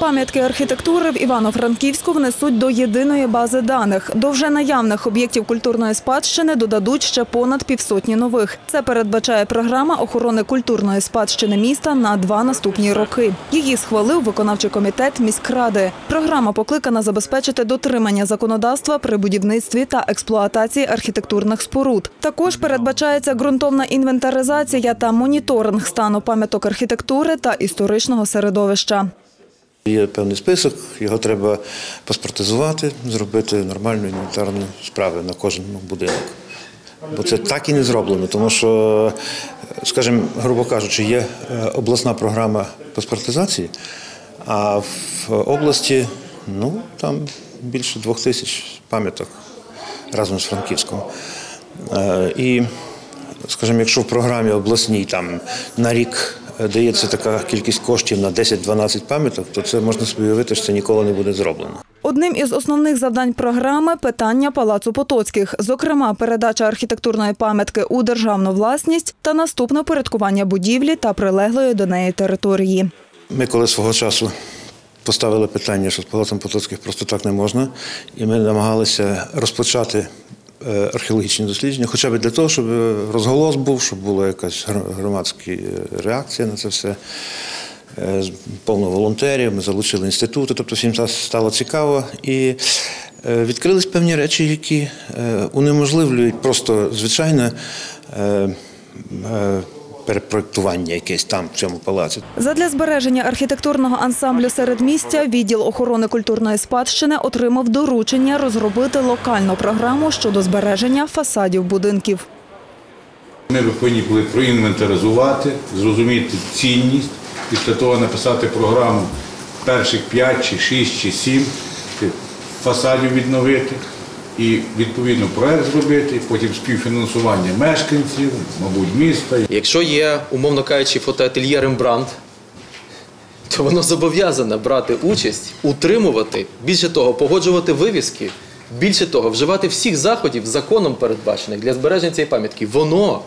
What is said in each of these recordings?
Пам'ятки архітектури в Івано-Франківську внесуть до єдиної бази даних. До вже наявних об'єктів культурної спадщини додадуть ще понад півсотні нових. Це передбачає програма охорони культурної спадщини міста на два наступні роки. Її схвалив виконавчий комітет міськради. Програма покликана забезпечити дотримання законодавства при будівництві та експлуатації архітектурних споруд. Також передбачається ґрунтовна інвентаризація та моніторинг стану пам'яток архітектури та історичного середовища. Є певний список, його треба паспортизувати, зробити нормальну інвентарну справу на кожному будинок. Бо це так і не зроблено, тому що, скажімо, грубо кажучи, є е, обласна програма паспортизації, а в області ну, там більше двох тисяч пам'яток разом з Франківськом. Е, І, скажімо, якщо в програмі обласній там на рік дається така кількість коштів на 10-12 пам'яток, то це можна собі уявити, що це ніколи не буде зроблено. Одним із основних завдань програми – питання Палацу Потоцьких. Зокрема, передача архітектурної пам'ятки у державну власність та наступне порядкування будівлі та прилеглої до неї території. Ми коли свого часу поставили питання, що з Палацом Потоцьких просто так не можна, і ми намагалися розпочати археологічні дослідження, хоча б для того, щоб розголос був, щоб була якась громадська е, реакція на це все. Е, Повно волонтерів, ми залучили інститути, тобто всім стало цікаво. І е, відкрились певні речі, які е, унеможливлюють просто звичайне е, е, перепроектування якесь там в цьому палаці. Задля збереження архітектурного ансамблю середмістя відділ охорони культурної спадщини отримав доручення розробити локальну програму щодо збереження фасадів будинків. Ми повинні були проінвентаризувати, зрозуміти цінність, після того написати програму перших 5 чи 6 чи 7 фасадів відновити і відповідно проект зробити, потім співфінансування мешканців, мабуть, міста. Якщо є, умовно кажучи, фотоательє Рембрандт, то воно зобов'язане брати участь, утримувати, більше того, погоджувати вивіски, більше того, вживати всіх заходів законом передбачених для збереження цієї пам'ятки. Воно,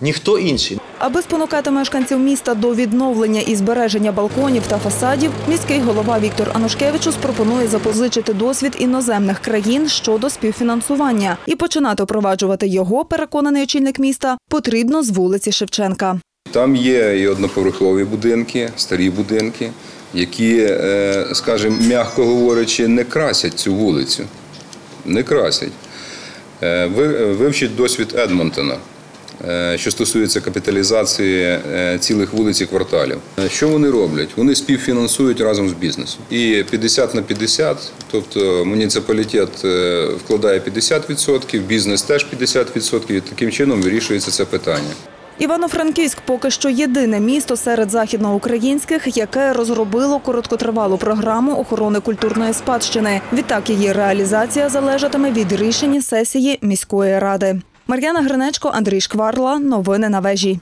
ніхто інший. Аби спонукати мешканців міста до відновлення і збереження балконів та фасадів, міський голова Віктор Анушкевичус пропонує запозичити досвід іноземних країн щодо співфінансування і починати впроваджувати його, переконаний очільник міста, потрібно з вулиці Шевченка. Там є і одноповерхові будинки, старі будинки, які, е, скажімо, м'яко говорячи, не красять цю вулицю. Не красять. Е, ви- Вивчіть досвід Едмонтона, що стосується капіталізації е, цілих вулиць і кварталів. Е, Що вони роблять? Вони співфінансують разом з бізнесом. І 50 на 50, тобто муніципалітет е, вкладає 50%, бізнес теж 50%, і таким чином вирішується це питання. Івано-Франківськ поки що єдине місто серед західноукраїнських, яке розробило короткотривалу програму охорони культурної спадщини. Відтак її реалізація залежатиме від рішення сесії міської ради. Мар'яна Гринечко, Андрій Шкварла. Новини на вежі.